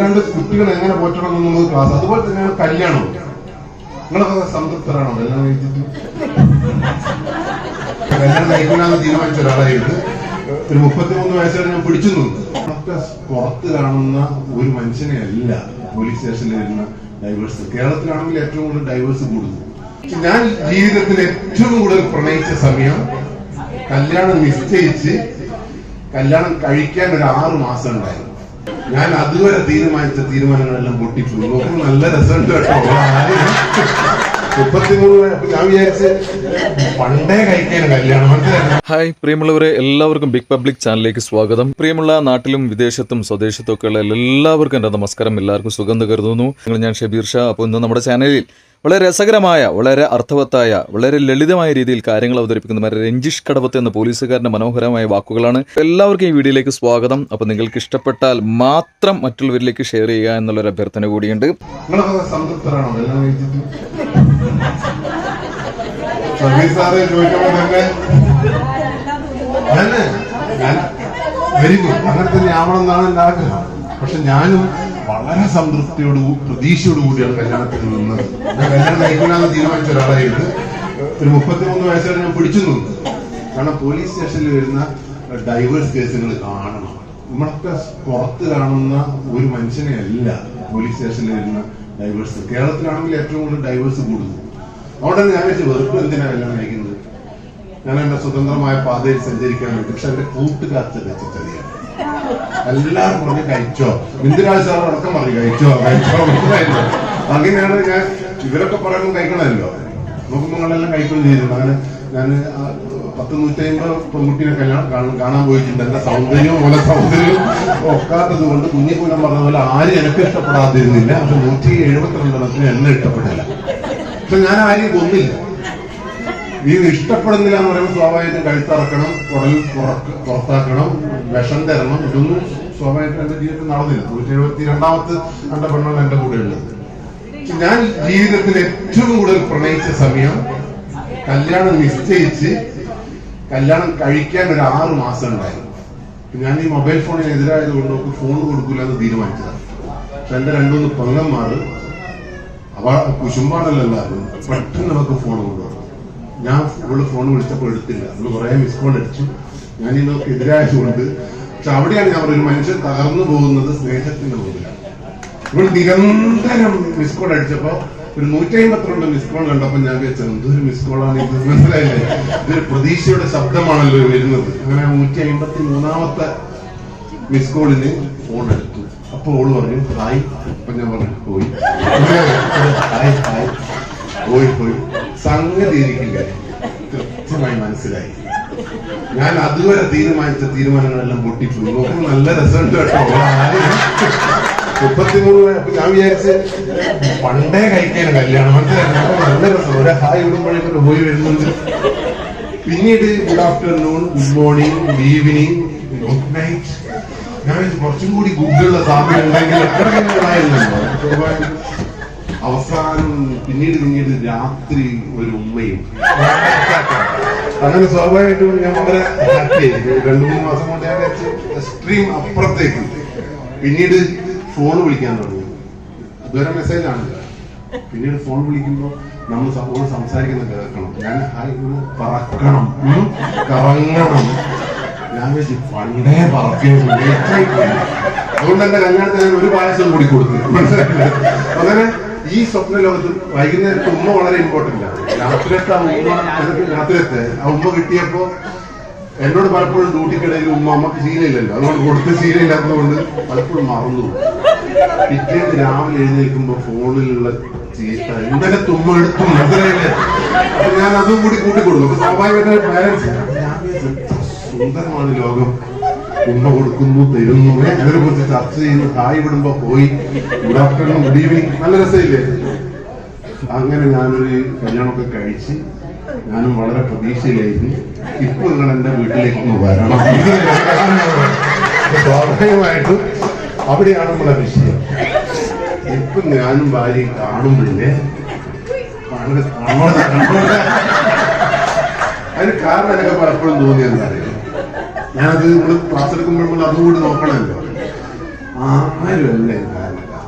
അല്ലാണ്ട് കുട്ടികൾ എങ്ങനെ പോറ്റണം എന്നുള്ളത് ക്ലാസ് അതുപോലെ തന്നെയാണ് കല്യാണം നിങ്ങളൊക്കെ സംതൃപ്തരാണോ? കല്യാണം കഴിച്ചിട്ട്? കല്യാണം കഴിക്കണമെന്ന് തീരുമാനിച്ച ഒരാളായിട്ട് ഒരു മുപ്പത്തിമൂന്ന് വയസ്സുവരെ ഞാൻ പിടിച്ചു നിന്നു പുറത്ത് കാണുന്ന ഒരു മനുഷ്യനെ അല്ല പോലീസ് സ്റ്റേഷനിൽ വരുന്ന ഡൈവേഴ്സ് കേരളത്തിലാണെങ്കിൽ ഏറ്റവും കൂടുതൽ ഡൈവേഴ്സ് കൂടുന്നു. ഞാൻ ജീവിതത്തിൽ ഏറ്റവും കൂടുതൽ പ്രണയിച്ച സമയം കല്യാണം നിശ്ചയിച്ച് കല്യാണം കഴിക്കാൻ ഒരു ആറ് മാസം ഉണ്ടായിരുന്നു. ഞാൻ അതുവരെ തീരുമാനിച്ച തീരുമാനങ്ങളെല്ലാം പൊട്ടിപ്പോയി. നല്ല രസമുണ്ട് കേട്ടോ. ഹായ് പ്രിയമുള്ളവരെ എല്ലാവർക്കും ബിഗ് പബ്ലിക് ചാനലിലേക്ക് സ്വാഗതം. പ്രിയമുള്ള നാട്ടിലും വിദേശത്തും സ്വദേശത്തും ഒക്കെ ഉള്ള എല്ലാവർക്കും എന്റെ നമസ്കാരം. എല്ലാവർക്കും സുഗന്ധ കരുതുന്നു. നിങ്ങൾ ഞാൻ ഷബീർ ഷാ. അപ്പോൾ ഇന്ന് നമ്മുടെ ചാനലിൽ വളരെ രസകരമായ വളരെ അർത്ഥവത്തായ വളരെ ലളിതമായ രീതിയിൽ കാര്യങ്ങൾ അവതരിപ്പിക്കുന്ന മറ്റേ രഞ്ജിഷ് കടവത്ത് എന്ന പോലീസുകാരന്റെ മനോഹരമായ വാക്കുകളാണ്. എല്ലാവർക്കും ഈ വീഡിയോയിലേക്ക് സ്വാഗതം. അപ്പോൾ നിങ്ങൾക്ക് ഇഷ്ടപ്പെട്ടാൽ മാത്രം മറ്റുള്ളവരിലേക്ക് ഷെയർ ചെയ്യുക എന്നുള്ളൊരു അഭ്യർത്ഥന കൂടിയുണ്ട്. സംതൃപ്തരാണോ കഴിച്ചിട്ട് സാറ് തന്നെ ഞാൻ ഞാൻ വെരി ഗുഡ് അങ്ങനെ തന്നെ ആവണം എന്നാണ് എന്റെ ആഗ്രഹം. പക്ഷെ ഞാനും വളരെ സംതൃപ്തിയോട് പ്രതീക്ഷയോട് കൂടിയാണ് കല്യാണത്തിൽ നിന്നത്. ഞാൻ കല്യാണം കഴിക്കണമെന്ന് തീരുമാനിച്ച ഒരാളായിരുന്നു. ഒരു മുപ്പത്തിമൂന്ന് വയസ്സുവരെ ഞാൻ പിടിച്ചു നിന്നു. കാരണം പോലീസ് സ്റ്റേഷനിൽ വരുന്ന ഡൈവേഴ്സ് കേസുകൾ കാണണം. നമ്മളൊക്കെ പുറത്ത് കാണുന്ന ഒരു മനുഷ്യനെ അല്ല പോലീസ് സ്റ്റേഷനിൽ വരുന്ന ഡൈവേഴ്സ്. കേരളത്തിലാണെങ്കിൽ ഏറ്റവും കൂടുതൽ ഡൈവേഴ്സ് കൂടുന്നു. അതുകൊണ്ട് ഞാൻ വെച്ച് വെറുപ്പ് എന്തിനാണ് കല്യാണം കഴിക്കുന്നത് ഞാൻ എന്റെ സ്വതന്ത്രമായ പാതയിൽ സഞ്ചരിക്കാൻ വേണ്ടി പക്ഷെ എന്റെ കൂട്ടുകാർ തെറ്റിച്ചറിയാം എല്ലാവരും പറഞ്ഞ് കഴിച്ചോ. ഇന്ദിരാജ് സാർ അടക്കം പറഞ്ഞു കഴിച്ചോ കഴിച്ചോ. അങ്ങനെയാണ് ഞാൻ ഇവരൊക്കെ പറയുമ്പോൾ കഴിക്കണമല്ലോ. നമുക്ക് നിങ്ങളെല്ലാം കഴിക്കുകയും ചെയ്തിരുന്നു അങ്ങനെ ഞാൻ പത്ത് നൂറ്റമ്പത് പെൺകുട്ടിനെ കല്യാണം കാണാൻ- പോയിട്ടുണ്ട്. എന്റെ സൗന്ദര്യവും പോലെ സൗന്ദര്യവും ഒക്കാത്തത് കൊണ്ട് കുഞ്ഞിപ്പൂനം പറഞ്ഞ പോലെ ആരും എനിക്ക് ഇഷ്ടപ്പെടാതിരുന്നില്ല. പക്ഷെ നൂറ്റി എഴുപത്തിരണ്ടെണ്ണത്തിന് എന്നെ ഇഷ്ടപ്പെട്ടില്ല. പക്ഷെ ഞാൻ ആരെയും കൊന്നില്ല നീ ഇഷ്ടപ്പെടുന്നില്ല എന്ന് പറയുമ്പോൾ സ്വാഭാവികമായിട്ടും കഴുത്തറക്കണം കുടൽ പുറത്താക്കണം വിഷം തരണം ഇതൊന്നും സ്വാഭാവികമായിട്ടും എന്റെ ജീവിതത്തിൽ നടന്നില്ല. നൂറ്റി എഴുപത്തി രണ്ടാമത്തെ കണ്ട പെണ്ണാണ് എന്റെ കൂടെ ഉള്ളത് ഞാൻ ജീവിതത്തിൽ ഏറ്റവും കൂടുതൽ പ്രണയിച്ച സമയം കല്യാണം നിശ്ചയിച്ച് കല്യാണം കഴിക്കാൻ ഒരു ആറ് മാസം ഉണ്ടായിരുന്നു. ഞാൻ ഈ മൊബൈൽ ഫോണിന് എതിരായത് കൊണ്ട് നമുക്ക് ഫോൺ കൊടുക്കില്ല എന്ന് തീരുമാനിച്ചതാണ് എന്റെ രണ്ടുമൂന്ന് പെങ്ങന്മാര് അവ കുശുമ്പാണല്ലോ എല്ലാവരും? പെട്ടെന്ന് നമുക്ക് ഫോൺ കൊണ്ടുപോകണം ഞാൻ ഇവിടെ ഫോൺ വിളിച്ചപ്പോൾ എടുത്തില്ല. അവൾ കുറെ മിസ് കോൾ അടിച്ചു. ഞാൻ ഇതിനൊക്കെ എതിരായതുകൊണ്ട് പക്ഷെ അവിടെയാണ് ഞാൻ ഒരു മനുഷ്യൻ തകർന്നു പോകുന്നത് സ്നേഹത്തിന്റെ മുമ്പിലാണ്. ഇവിടെ നിരന്തരം മിസ് കോൾ അടിച്ചപ്പോ ഒരു നൂറ്റി അമ്പത്തിരണ്ട് മിസ് കോൾ കണ്ടപ്പോ ഞാൻ വിചാരിച്ചത് എന്തൊരു മിസ് കോളാണ് ഇത്? മനസ്സിലായില്ലേ? ഇതൊരു പ്രതീക്ഷയുടെ ശബ്ദമാണല്ലോ വരുന്നത്. അങ്ങനെ നൂറ്റി അമ്പത്തി മൂന്നാമത്തെ മിസ് കോളിന് ഫോൺ എടുത്തു. അപ്പൊ ഓൾ പറഞ്ഞു ഹായ്. അപ്പൊ ഞാൻ പറഞ്ഞു പോയി. Hi hi. പോയി പോയി. സംഗതി ഇരിക്കില്ല കൃത്യമായി മനസ്സിലായി. ഞാൻ അതുവരെ തീരുമാനിച്ച തീരുമാനങ്ങളെല്ലാം പൊട്ടിപ്പോയി. നോക്കുമ്പോൾ നല്ല രസമുണ്ട് കേട്ടോ. മുപ്പത്തിമൂന്ന് അപ്പൊ ഞാൻ വിചാരിച്ച് പണ്ടേ കഴിക്കാനും കല്യാണം. മനസ്സിലായി? നല്ല രസം ഒരു ഹായ് ഇടുമ്പോഴേക്കും പോയി വരുന്നുണ്ട്. പിന്നീട് good afternoon good morning good evening good night ഞാൻ കുറച്ചും കൂടി ഗുഡുള്ള സാമ്യം ഉണ്ടെങ്കിൽ. അവസാനം പിന്നീട് പിന്നീട് രാത്രി ഒരു ഉമ്മയും. അങ്ങനെ സ്വാഭാവികമായിട്ടും ഞാൻ വളരെ ഹാപ്പി രണ്ടു മൂന്ന് മാസം കൊണ്ട് ഞാൻ എക്സ്ട്രീം അപ്പുറത്തേക്ക്. പിന്നീട് ഫോൺ വിളിക്കാൻ തുടങ്ങി. ഇതുവരെ മെസ്സേജ് ആണ്. പിന്നീട് ഫോൺ വിളിക്കുമ്പോൾ നമ്മൾ സംസാരിക്കുന്ന കേൾക്കണം. ഞാൻ ഹായ് പറക്കണം. കറങ്ങണം. വെച്ച് പണ്ടേ. അതുകൊണ്ട് എന്റെ കല്യാണത്തിന് ഒരു പായസം കൂടി കൊടുത്തു അങ്ങനെ ഈ സ്വപ്ന ലോകത്ത് വൈകുന്നേരത്തെ ഉമ്മ വളരെ ഇമ്പോർട്ടന്റ് ആണ്. രാത്രിയത്തെ ആ ഉമ്മ രാത്രിയത്തെ ആ ഉമ്മ കിട്ടിയപ്പോ എന്നോട് പലപ്പോഴും ഡ്യൂട്ടിക്കിടയിൽ ഉമ്മ അമ്മയ്ക്ക് ശീലമില്ലല്ലോ. അതുകൊണ്ട് കൊടുത്ത ശീലമില്ലാത്തതുകൊണ്ട് പലപ്പോഴും മറന്നു. പിറ്റേന്ന് രാവിലെ എഴുന്നേൽക്കുമ്പോ ഫോണിലുള്ള ചീത്ത ഇന്നലെ തുമ്മ എടുത്തു. മനസ്സിലായില്ലേ? ഞാൻ അതും കൂടി കൂട്ടി കൊടുക്കും അപ്പൊ സ്വാഭാവികമായിട്ട് പാരന്റ്സ് സുന്ദരമാണ് ലോകം. ഉമ്മ കൊടുക്കുന്നു തരുന്നു. ഇവരെ കുറിച്ച് ചർച്ച ചെയ്യുന്നു ഹായ് വിടുമ്പോ പോയി. ഗുഡ് ആഫ്റ്റർനൂൺ ഗുഡ് ഈവനിങ് നല്ല രസമില്ലേ? അങ്ങനെ ഞാനൊരു കല്യാണമൊക്കെ കഴിച്ച് ഞാനും വളരെ പ്രതീക്ഷയിലായിരുന്നു. ഇപ്പൊ നിങ്ങൾ എന്റെ വീട്ടിലേക്ക് ഒന്ന് വരണം. സ്വാഭാവികമായിട്ടും അവിടെയാണ് നമ്മളെ വിഷയം. ഇപ്പൊ ഞാനും ഭാര്യയും കാണുമ്പോഴേ അതിന് കാരണം എനിക്ക് പലപ്പോഴും തോന്നിയെന്ന് അറിയാം. ഞാനത് നമ്മൾ ക്ലാസ് എടുക്കുമ്പോൾ നമ്മൾ അതുകൂടി നോക്കണമല്ലോ ആരുമല്ല കാരണക്കാർ.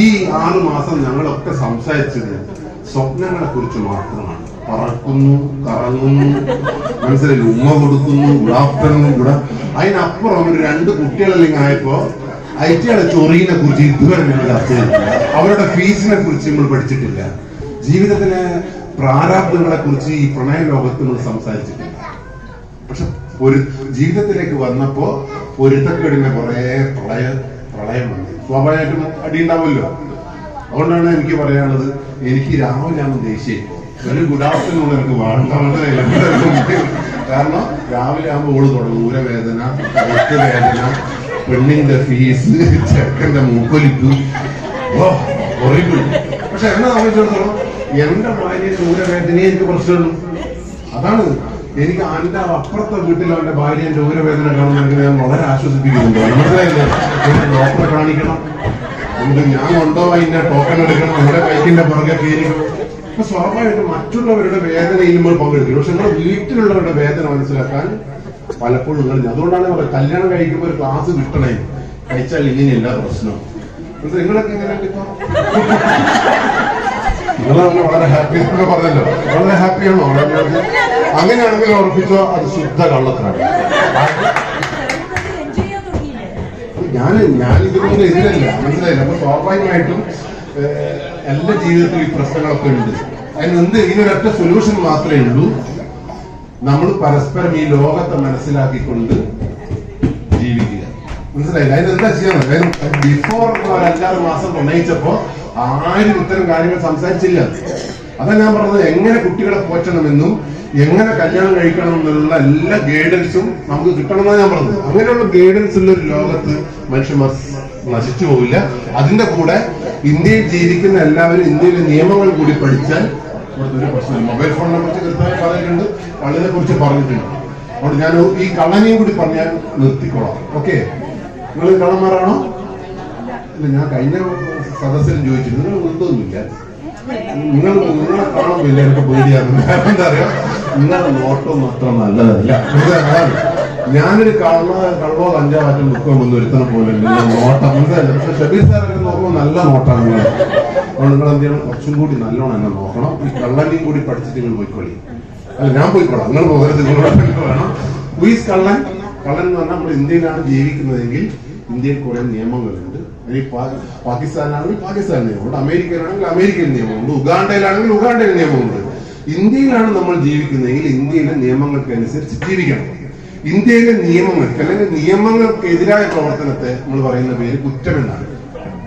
ഈ ആറു മാസം ഞങ്ങളൊക്കെ സംസാരിച്ചത് സ്വപ്നങ്ങളെ കുറിച്ച് മാത്രമാണ്. പറക്കുന്നു കറങ്ങുന്നു മനസ്സിലായി ഉമ്മ കൊടുക്കുന്നു ഗുഡ് കൂടെ അതിനപ്പുറം ഒരു രണ്ട് കുട്ടികളെല്ലാം ആയപ്പോ ഐറ്റിയുടെ ചൊറിയിനെ കുറിച്ച് ഇതുവരെ ഞങ്ങൾ ചർച്ച ചെയ്തിട്ടില്ല. അവരുടെ ഫീസിനെ കുറിച്ച് നമ്മൾ പഠിച്ചിട്ടില്ല. ജീവിതത്തിലെ പ്രാരാബ്ദങ്ങളെ കുറിച്ച് ഈ പ്രണയ ലോകത്ത് നമ്മൾ സംസാരിച്ചിട്ടില്ല. ഒരു ജീവിതത്തിലേക്ക് വന്നപ്പോ പൊരുത്തക്കേടിന്റെ കുറെ പ്രളയ പ്രളയം വന്നു സ്വാഭാവികമായിട്ടും അടി ഉണ്ടാവുമല്ലോ അതുകൊണ്ടാണ് എനിക്ക് പറയാനുള്ളത് എനിക്ക് രാവിലെ ആകുമ്പോൾ ദേഷ്യം ഒരു ഗുഡ് ആഫ്റ്റർനൂൺ എനിക്ക് വേണ്ട കാരണം രാവിലെ ആകുമ്പോൾ ഓൾ തുടങ്ങും. ഊരവേദന വേദന പെണ്ണിന്റെ ഫീസ് ചെക്കന്റെ മൂക്കൊലിപ്പ്. ഓ. പക്ഷെ എന്നെ സംബന്ധിച്ചിടത്തോളം എന്റെ ഭാര്യയുടെ ഊരവേദനയെ എനിക്ക് പ്രശ്നമുള്ളൂ. അതാണ് എനിക്ക് എന്റെ അപ്പുറത്തെ വീട്ടിൽ അവന്റെ ഭാര്യന്റെ ഊരവേദന കാണുന്നെങ്കിൽ ഞാൻ വളരെ ആശ്വസിപ്പിക്കുന്നുണ്ട്. മനസ്സിലായില്ലേ ഡോക്ടറെ കാണിക്കണം. എന്ത് ഞാൻ ഉണ്ടോ അതിന്റെ ടോക്കൺ എടുക്കണം. നമ്മുടെ ബൈക്കിന്റെ പുറകെ കയറി? അപ്പൊ സ്വാഭാവികമായിട്ടും മറ്റുള്ളവരുടെ വേദനയിൽ നമ്മൾ പങ്കെടുക്കുന്നു പക്ഷെ നമ്മുടെ വീട്ടിലുള്ളവരുടെ വേദന മനസ്സിലാക്കാൻ പലപ്പോഴും നിങ്ങൾ അതുകൊണ്ടാണ് നമ്മുടെ കല്യാണം കഴിക്കുമ്പോൾ ഒരു ക്ലാസ് കിട്ടണേ. കഴിച്ചാൽ ഇങ്ങനെയല്ല പ്രശ്നം. നിങ്ങളൊക്കെ എങ്ങനെയാണ് ഇപ്പൊ? നിങ്ങൾ വളരെ ഹാപ്പി എന്നൊക്കെ പറഞ്ഞല്ലോ. വളരെ ഹാപ്പിയാണോ അങ്ങനെയാണെങ്കിൽ ഉറപ്പിച്ചോ അത് ശുദ്ധ കള്ളത്തിനാണ് ഞാൻ ഞാൻ ഇതിനൊന്നും എതിരല്ല. മനസ്സിലായില്ല? അപ്പൊ സ്വാഭാവികമായിട്ടും എല്ലാ ജീവിതത്തിലും ഈ പ്രശ്നങ്ങളൊക്കെ ഉണ്ട്. അതിന് എന്ത് ഇതിനൊരൊറ്റ സൊല്യൂഷൻ മാത്രമേ ഉള്ളൂ. നമ്മൾ പരസ്പരം ഈ ലോകത്തെ മനസ്സിലാക്കിക്കൊണ്ട് ജീവിക്കുക. മനസ്സിലായില്ല? അതിന് എന്താ ചെയ്യാൻ? ബിഫോർ ഒരു അഞ്ചാറ് മാസം പ്രണയിച്ചപ്പോ ആരും ഇത്തരം കാര്യങ്ങൾ സംസാരിച്ചില്ല. അതാ ഞാൻ പറഞ്ഞത് എങ്ങനെ കുട്ടികളെ പോറ്റണമെന്നും എങ്ങനെ കല്യാണം കഴിക്കണം എന്നുള്ള എല്ലാ ഗൈഡൻസും നമുക്ക് കിട്ടണമെന്നാണ് ഞാൻ പറഞ്ഞത്. അങ്ങനെയുള്ള ഗൈഡൻസ് ഉള്ള ഒരു ലോകത്ത് മനുഷ്യന്മാർ നശിച്ചു പോവില്ല. അതിന്റെ കൂടെ ഇന്ത്യയിൽ ജീവിക്കുന്ന എല്ലാവരും ഇന്ത്യയിലെ നിയമങ്ങൾ കൂടി പഠിച്ചാൽ ഒരു മൊബൈൽ ഫോണിനെ കുറിച്ച് കൃത്യമായി പറഞ്ഞിട്ടുണ്ട് കള്ളിനെ കുറിച്ച് പറഞ്ഞിട്ടുണ്ട്. അതുകൊണ്ട് ഞാൻ ഈ കള്ളനെയും കൂടി പറഞ്ഞാൽ നിർത്തിക്കോളാം. ഓക്കെ? നിങ്ങൾ കള്ളന്മാരാണോ ഇല്ല ഞാൻ കഴിഞ്ഞ സദസ്സിൽ ചോദിച്ചിരുന്നു നിങ്ങൾ ഉണ്ടൊന്നുമില്ല നിങ്ങൾ നിങ്ങളെ കാണുമ്പോൾ എനിക്ക് പേടിയാണ്. എന്താ അറിയാം? നിങ്ങളുടെ നോട്ടം അത്ര നല്ലതല്ല. ഞാനൊരു കള്ള കള്ളോ അഞ്ചോ ആറ്റം നിൽക്കുമ്പോൾ ഒന്നും ഒരുത്തനെ പോലെ നോട്ടം. മനസ്സിലായില്ല? പക്ഷെ ഷബീർ സാറൊക്കെ നോക്കുമ്പോൾ നല്ല നോട്ടാണ് നിങ്ങൾ അപ്പോൾ നിങ്ങൾ എന്ത് ചെയ്യണം? കുറച്ചും കൂടി നല്ലോണം എന്നെ നോക്കണം. ഈ കള്ളനെയും കൂടി പഠിച്ചിട്ട് നിങ്ങൾ പോയിക്കോളി. അല്ല ഞാൻ പോയിക്കോളാം. നിങ്ങൾ പോകരുത്. നിങ്ങളോട് വേണം. പ്ലീസ് കള്ളൻ. കള്ളൻ എന്ന് പറഞ്ഞാൽ നമ്മൾ ഇന്ത്യയിലാണ് ജീവിക്കുന്നതെങ്കിൽ ഇന്ത്യയിൽ കുറെ നിയമങ്ങളുണ്ട്. ഇനി പാകിസ്ഥാനാണെങ്കിൽ പാകിസ്ഥാൻ നിയമമുണ്ട് അമേരിക്കയിലാണെങ്കിൽ അമേരിക്കൻ നിയമമുണ്ട് ഉഗാണ്ടയിലാണെങ്കിൽ ഉഗാണ്ടയിൽ നിയമമുണ്ട്. ഇന്ത്യയിലാണ് നമ്മൾ ജീവിക്കുന്നതെങ്കിൽ ഇന്ത്യയിലെ നിയമങ്ങൾക്ക് അനുസരിച്ച് ജീവിക്കണം. ഇന്ത്യയിലെ നിയമങ്ങൾക്ക് അല്ലെങ്കിൽ നിയമങ്ങൾക്കെതിരായ പ്രവർത്തനത്തെ നമ്മൾ പറയുന്ന പേര് കുറ്റം എന്നാണ്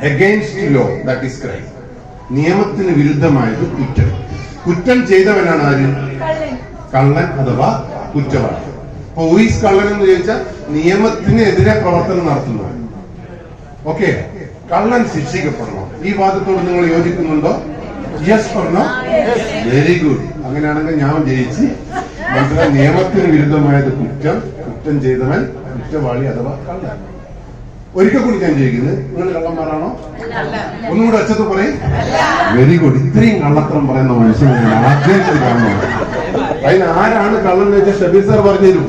against law that is crime നിയമത്തിന് വിരുദ്ധമായത് കുറ്റം. കുറ്റം ചെയ്തവനാണ് ആര്? കള്ളൻ. അഥവാ കുറ്റവാളി. അപ്പൊ ഉയീസ് കള്ളൻ എന്ന് ചോദിച്ചാൽ നിയമത്തിനെതിരെ പ്രവർത്തനം നടത്തുന്നവൻ. ഓക്കെ കള്ളൻ ശിക്ഷിക്കപ്പെടണം. ഈ വാദത്തോട് നിങ്ങൾ യോജിക്കുന്നുണ്ടോ? യെസ് പറഞ്ഞോ വെരി ഗുഡ് അങ്ങനെയാണെങ്കിൽ ഞാൻ ജയിച്ച് മനസ്സിലായി നിയമത്തിന് വിരുദ്ധമായത് കുറ്റം കുറ്റം ചെയ്തവൻ കുറ്റവാളി അഥവാ കള്ളൻ. ഒരിക്കൽ കൂടി ഞാൻ ചോദിക്കുന്നത് നിങ്ങൾ കള്ളന്മാരാണോ? ഒന്നുകൂടെ അച്ഛത്ത് പറയും. വെരി ഗുഡ് ഇത്രയും കള്ളത്തരം പറയുന്ന മനുഷ്യനെ ഞാൻ ആദ്യമായിട്ട് കാണുന്നു അതിന് ആരാണ് കള്ളൻ വെച്ച ഷബീർ സാർ പറഞ്ഞുതരും.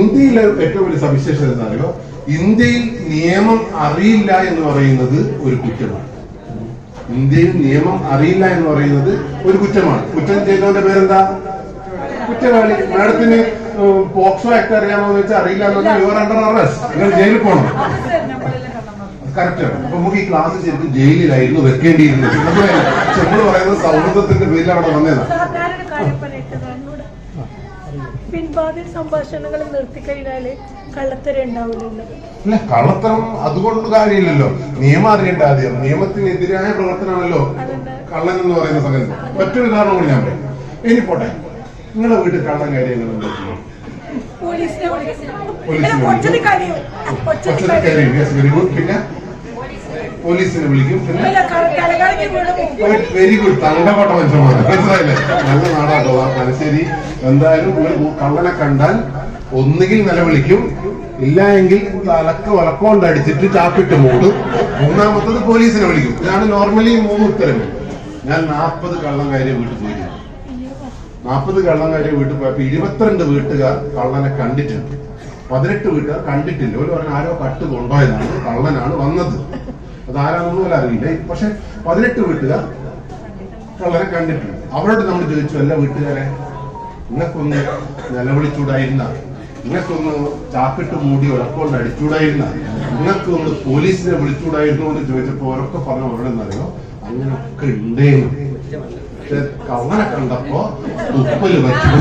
ഇന്ത്യയിലെ ഏറ്റവും വലിയ സവിശേഷത എന്താണല്ലോ ഇന്ത്യയിൽ നിയമം അറിയില്ല എന്ന് പറയുന്നത് ഒരു കുറ്റമാണ്. ഇന്ത്യയിൽ നിയമം അറിയില്ല എന്ന് പറയുന്നത് ഒരു കുറ്റമാണ്. കുറ്റം ചെയ്തവന്റെ പേരെന്താ? കുറ്റവാളി. മാഡത്തിന് പോക്സോ ആക്ട് അറിയാമോ എന്ന് വെച്ചാൽ അറിയില്ല എന്ന് പറഞ്ഞാൽ യുവർ അണ്ടർ അറസ്റ്റ്. നിങ്ങൾ ജയിലിൽ പോകണം. കറക്റ്റാണ് അപ്പൊ നമുക്ക് ഈ ക്ലാസ് ശരിക്കും ജയിലിലായിരുന്നു വെക്കേണ്ടിയിരുന്നത്. നമ്മൾ പറയുന്നത് സൗഹൃദത്തിന്റെ പേരിൽ അവിടെ വന്നതാണ് സാധാരണ കാര്യം പറയട്ടെ എന്നോട് പിൻവാതിൽ സംഭാഷണങ്ങൾ നിർത്തിക്കഴിഞ്ഞാൽ കള്ളത്തരം ഉണ്ടാവില്ല അല്ല കള്ളത്തരം അതുകൊണ്ട് കാര്യമില്ലല്ലോ. നിയമം അറിയേണ്ട ആദ്യം. നിയമത്തിനെതിരായ പ്രവർത്തനമാണല്ലോ കള്ളൻ എന്ന് പറയുന്ന സംഗതി. മറ്റൊരു കാരണം കൂടി ഞാൻ പറയാം. ഇനി പോട്ടെ. നിങ്ങളുടെ വീട്ടിൽ കള്ളൻ കാര്യങ്ങൾ പോലീസിനെ വിളിക്കും? പിന്നെ? പോലീസിനെ വിളിക്കും. പിന്നെ വെരി ഗുഡ് തങ്കപ്പെട്ട മനുഷ്യന്മാരെ. മനസ്സിലായില്ലേ? നല്ല നാടാട്ടോ ആ തലശ്ശേരി എന്തായാലും നിങ്ങൾ കള്ളനെ കണ്ടാൽ ഒന്നുകിൽ നിലവിളിക്കും. ഇല്ല എങ്കിൽ തലക്ക് വളക്കോണ്ട് അടിച്ചിട്ട് ചാപ്പിട്ട് മൂടും. മൂന്നാമത്തത് പോലീസിനെ വിളിക്കും. ഇതാണ് നോർമലി മൂന്ന് ഉത്തരവ് ഞാൻ നാൽപ്പത് കള്ളം കാര്യം വീട്ടിൽ പോയിരുന്നു. നാൽപ്പത് കള്ളം കാര്യം വീട്ടിൽ പോയപ്പോ ഇരുപത്തിരണ്ട് വീട്ടുകാർ കള്ളനെ കണ്ടിട്ടുണ്ട്. പതിനെട്ട് വീട്ടുകാർ കണ്ടിട്ടില്ല. ഒരു പറഞ്ഞ ആരോ കട്ട് കൊണ്ടുപോയതാണ് കള്ളനാണ് വന്നത്. ആരാണെന്ന് പോലും അറിയില്ല. പക്ഷെ പതിനെട്ട് വീട്ടുകാർ കള്ളനെ കണ്ടിട്ടുണ്ട്. അവരോട് നമ്മൾ ചോദിച്ചു അല്ല വീട്ടുകാരെ നിങ്ങൾക്കൊന്ന് നിലവിളിച്ചൂടായിരുന്ന നിങ്ങൾക്കൊന്ന് ചാക്കിട്ട് മൂടി ഉറക്കൊണ്ട് അടിച്ചൂടായിരുന്ന നിങ്ങൾക്ക് ഒന്ന് പോലീസിനെ വിളിച്ചൂടായിരുന്നു എന്ന് ചോദിച്ചപ്പോ അവരൊക്കെ പറഞ്ഞു അവരുടെ അറിയോ അങ്ങനൊക്കെ ഉണ്ടേന്ന്. പക്ഷെ കള്ളനെ കണ്ടപ്പോ തുപ്പൽ വെച്ചു.